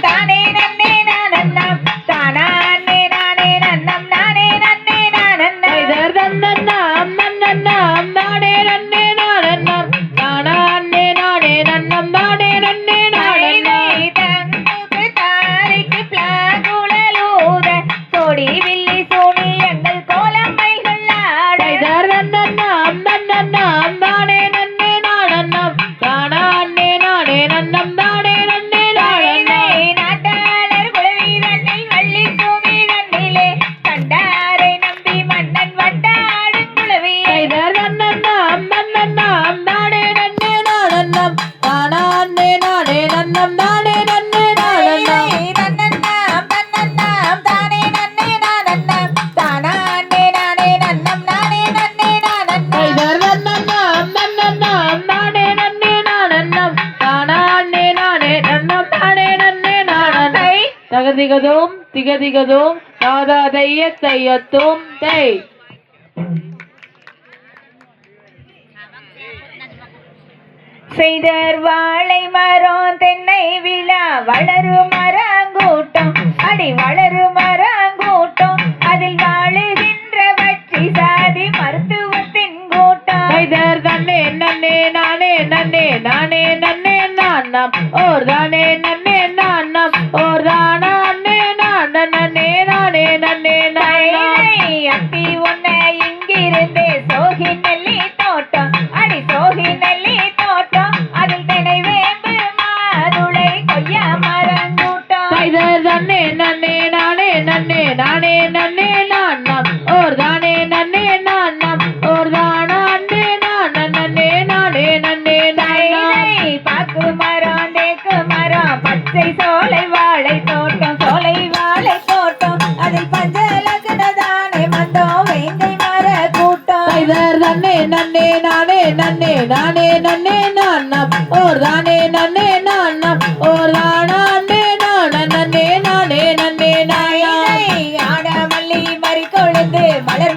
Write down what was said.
தானே தகதிகதோம் திகதிகதோம் தாதா தைய. தையத்தோம் தை செய்தர் வாழை மரம் தென்னை விழா வளரு மரங்கூட்டம். அடி வளரு மரங்கூட்டம் அதில் வாழுகின்ற வற்றி சாதி மருத்துவத்தின் கூட்டம் செய்தர் தன்னே நன்னே நானே நன்னே நானே நன்னே நான் ஓர் தானே நன்னே நான் ஓர் தான் தானே நன்னே நானே நன்னே நான் நாம் ஓர் தானே நன்னே நான் நாம் ஓர் தானே நான் நன்னே நானே நன்னே நாயாடமல்லி மறி கொழுந்து மலர்